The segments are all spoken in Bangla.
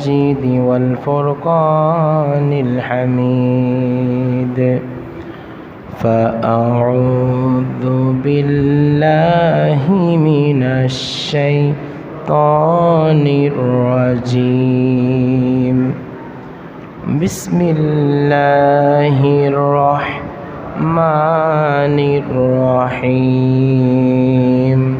المجيد والفرقان الحميد. فأعوذ بالله من الشيطان الرجيم. بسم الله الرحمن الرحيم.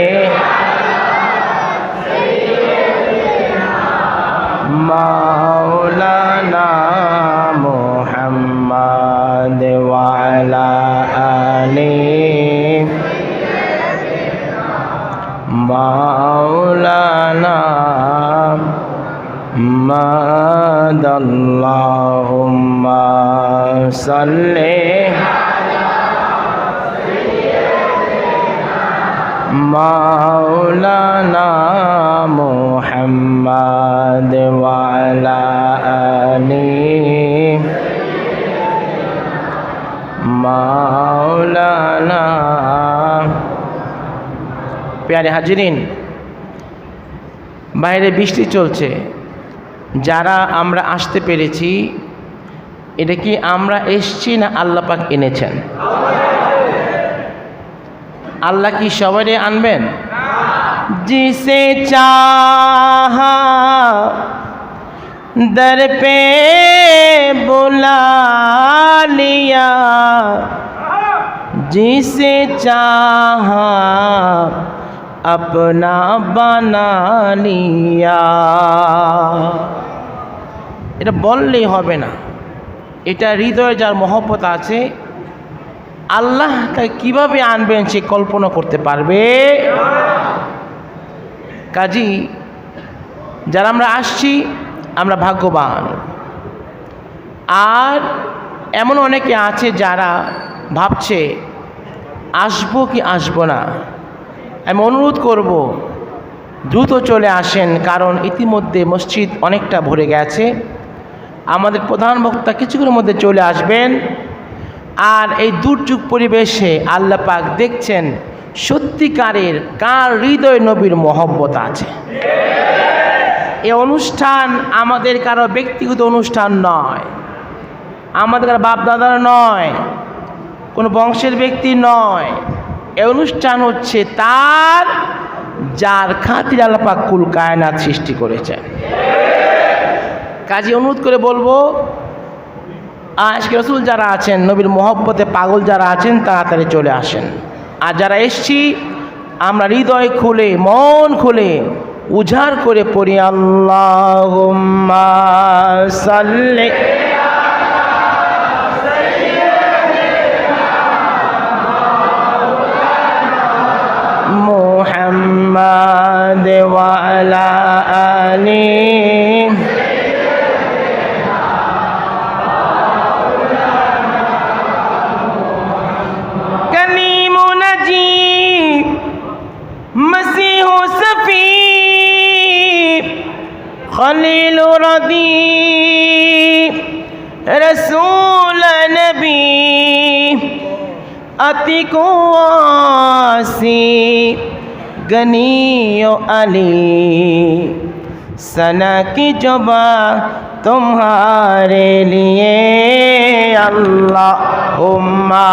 محمد اللهم صل مولانا محمد وعلى آله مولانا প্যারে হাজিরিন বাইরে বৃষ্টি চলছে যারা আমরা আসতে পেরেছি এটা কি আমরা এসছি না আল্লাহ পাক এনেছেন আল্লাহ কি সবারই আনবেন जिसे चाहा दर पे बुला लिया जिसे चाहा अपना बना लिया এটা বললেই হবে না। এটা হৃদয়ে যার মহব্বত আছে আল্লাহ তাকে কীভাবে আনবেন সে কল্পনা করতে পারবে? কাজী, যারা আমরা আসছি, আমরা ভাগ্যবান। আর এমন অনেকে আছে যারা ভাবছে, আসব কি আসব না? আমি অনুরোধ করব, দ্রুত চলে আসেন, কারণ ইতিমধ্যে মসজিদ অনেকটা ভরে গেছে। আমাদের প্রধান বক্তা কিছুক্ষণের মধ্যে চলে আসবেন। আর এই দুর্যোগ পরিবেশে আল্লাহ পাক দেখছেন সত্যিকারের কার হৃদয় নবীর মহব্বত আছে। এ অনুষ্ঠান আমাদের কারও ব্যক্তিগত অনুষ্ঠান নয়, আমাদের কারও বাপদাদার নয়, কোনো বংশের ব্যক্তি নয়। এ অনুষ্ঠান হচ্ছে তার, যার খাতির আল্লাপাক কুল কায়নাত সৃষ্টি করেছে কাজে অনুরোধ করে বলব আজকে রসুল যারা আছেন, নবীর মহব্বতে পাগল যারা আছেন, তাড়াতাড়ি চলে আসেন। আর যারা এসছি, আমরা হৃদয় খুলে, মন খুলে, উজাড় করে পড়ি আল্লাহ সাল্লে মোহাম্মদ ওয়ালা আলী को आसी गनियो अली सना की जबा तुम्हारे लिए अल्लाह उम्मा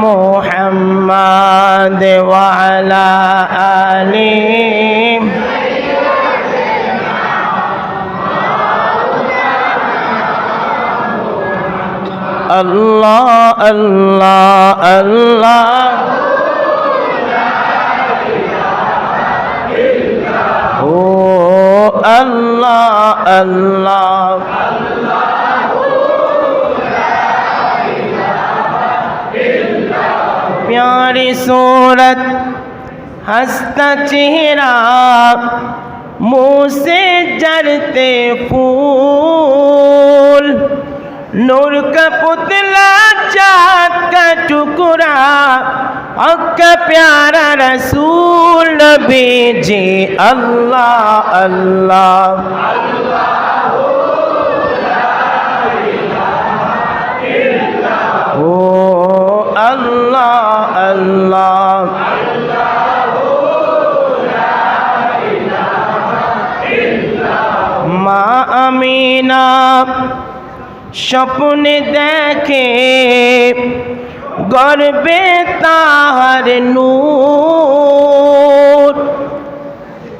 मोहम्मद वाला अली আল্লাহ আল্লাহ আল্লাহ। ও আল্লাহ আল্লাহ। प्यारी सूरत हंसता चेहरा मुँह से जरते फूल नूर का पुतला चाँद का टुकड़ा हक का प्यारा रसूल नबी जी अल्लाह अल्लाह ও আল্লাহ আল্লাহ মা আমিনা স্বপ্নে দেখে গর্বে তাহার নূর।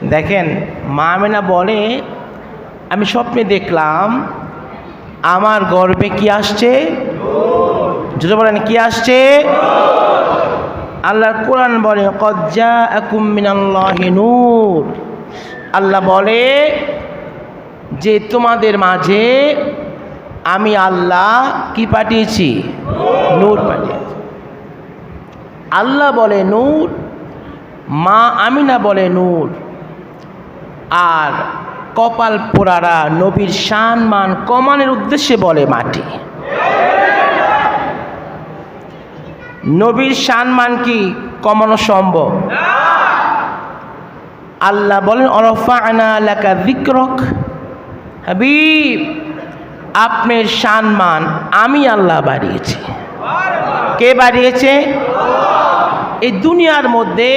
দেখেন, মা আমিনা বলে, আমি স্বপ্নে দেখলাম, আমার গর্বে কি আসছে? যদি বলেন, কি আসছে? আল্লাহর কোরআন বলে কজ্জা নূর। আল্লাহ বলে, যে তোমাদের মাঝে আমি আল্লাহ কি পাঠিয়েছি? নূর পাঠিয়েছি। আল্লাহ বলে নূর, মা আমিনা বলে নূর, আর কপাল পোড়ারা নবীর শান মান কমানের উদ্দেশ্যে বলে মাটি। নবীর সম্মান কি কমানো সম্ভব? আল্লাহ বলেন অরফা আনা এলাকা দিক্রক হাবিব। আপনার সম্মান আমি আল্লাহ বাড়িয়েছি। কে বাড়িয়েছে? এই দুনিয়ার মধ্যে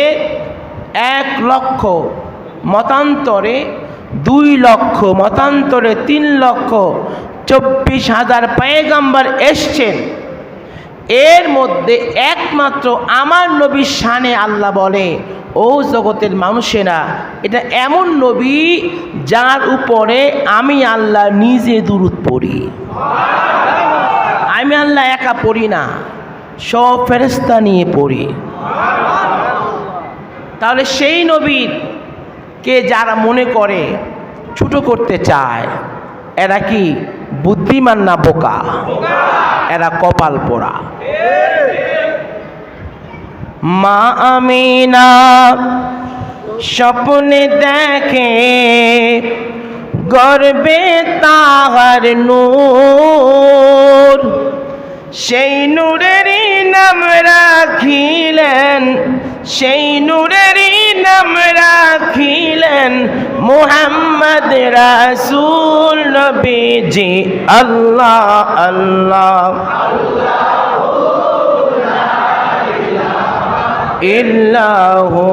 এক লক্ষ মতান্তরে, দুই লক্ষ মতান্তরে, তিন লক্ষ চব্বিশ হাজার পায়গাম্বার এসছেন। এর মধ্যে একমাত্র আমার নবীর শানে আল্লাহ বলে ও জগতের মানুষেরা, এটা এমন নবী যার উপরে আমি আল্লাহ নিজে দূরত পড়ি। আমি আল্লাহ একা পড়ি না, সব ফেরেস্তা নিয়ে পড়ি। তাহলে সেই নবীর কে যারা মনে করে ছুটো করতে চায়, এরা কি বুদ্ধিমান না বোকা? এরা কপাল পোড়া। মা আমিনা স্বপ্নে দেখে গর্বে তাহার নূর। সেই নূরেরই নাম রাখিলেন, সেই নূরেরই নাম রাখিলেন মুহাম্মদ রাসূল নবীজি। আল্লাহ আল্লাহ। ইল্লাহু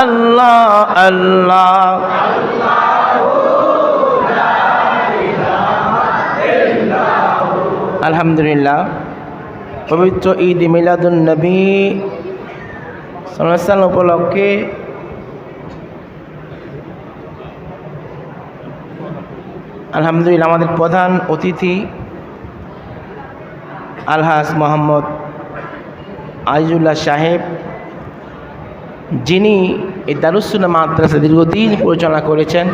আল্লাহ আল্লাহ। আলহামদুলিল্লাহ। পবিত্র ঈদ মিলাদুন নবী সাল্লাম উপলক্ষে আলহামদুলিল্লাহ আমাদের প্রধান অতিথি আলহাজ মোহাম্মদ আজিজুল্লাহ সাহেব যিনি এই দারুসুন্না মাদ্রাসা দীর্ঘদিন পরিচালনা করেছেন,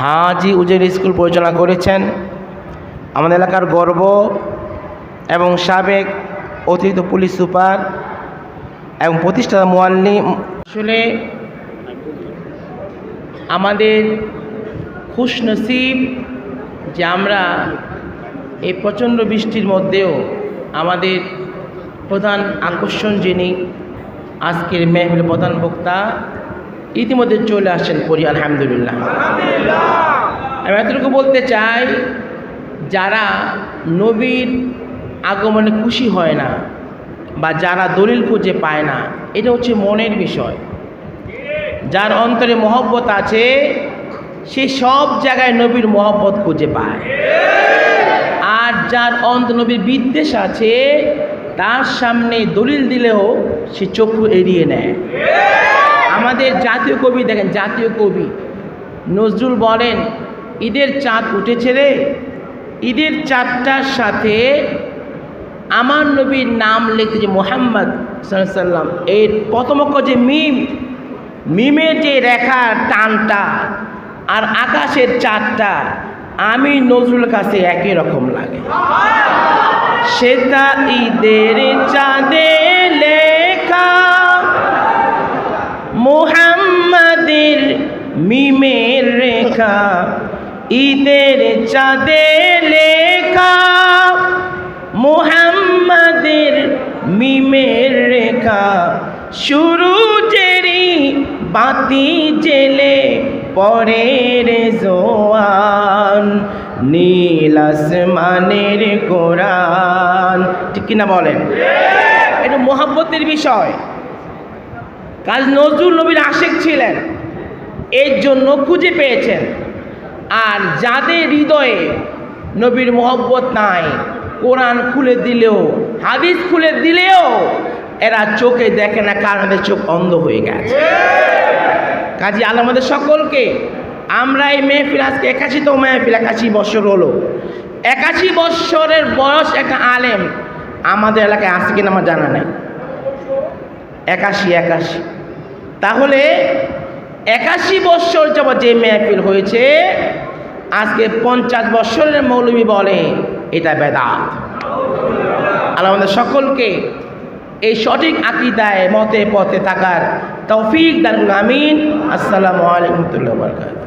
হাজি উজের স্কুল পরিচালনা করেছেন, আমাদের এলাকার গর্ব এবং সাবেক অতিরিক্ত পুলিশ সুপার এবং প্রতিষ্ঠাতা মোয়াল্লিম। আসলে আমাদের খুশ নসিব যে আমরা এই প্রচণ্ড বৃষ্টির মধ্যেও আমাদের প্রধান আকর্ষণ যিনি আজকের মেহফিলের প্রধান বক্তা ইতিমধ্যে চলে আসছেন পরি, আলহামদুলিল্লাহ। আমি এতটুকু বলতে চাই, যারা নবীর আগমনে খুশি হয় না বা যারা দলিল খুঁজে পায় না, এটা হচ্ছে মনের বিষয়। যার অন্তরে মহব্বত আছে, সে সব জায়গায় নবীর মহব্বত খুঁজে পায়। আর যার অন্ত নবীর বিদ্বেষ আছে তার সামনে দলিল দিলেও সে চক্ষু এড়িয়ে নেয়। আমাদের জাতীয় কবি, দেখেন, জাতীয় কবি নজরুল বলেন, ঈদের চাঁদ উঠেছে রে। ঈদের চাঁদটার সাথে আমার নবীর নাম লিখতে যে মোহাম্মদ সাল্লাম এর প্রথম অক্ষর যে মিম, মিমের যে রেখার টানটা আর আকাশের চাঁদটা, আমি নজরুল কাছে একই রকম লাগে। সেটা ঈদের চাঁদে লেখা। মোহাম্মদের মিমের রেখা। ঈদের চাঁদে লেখা। মোহাম্মদের মিমের রেখা। শুরু জেরি বাতি জেলে পরের জোয়ান। নী নীল আসমানের কোরআন। ঠিক কিনা বলেন? এটা মোহাব্বতের বিষয়। কাজ নজরুল নবীর আশেক ছিলেন। এর জন্য খুঁজে পেয়েছেন। আর যাদের হৃদয়ে নবীর মোহব্বত নাই, কোরআন খুলে দিলেও, হাদিস খুলে দিলেও, এরা চোখে দেখে না কারণ এদের চোখ অন্ধ হয়ে গেছে। কাজী আল্লাহ আমাদের সকলকে, আমরা এই মেহফিল আজকে একাশিতম মেহফিল, একাশি বছর হলো। একাশি বৎসরের বয়স একটা আলেম। আমাদের এলাকায় আছে কিনা আমার জানা নেই। একাশি একাশি। তাহলে একাশি বৎসর যাবৎ যে মেহফিল হয়েছে, আজকে পঞ্চাশ বৎসরের মৌলবী বলে, এটা বেদাত। আল্লাহ আমাদের সকলকে এই সঠিক আকিদায় মতে পথে থাকার তৌফিক দারুল আমিন। আসসালামু আলাইকুম বরকাত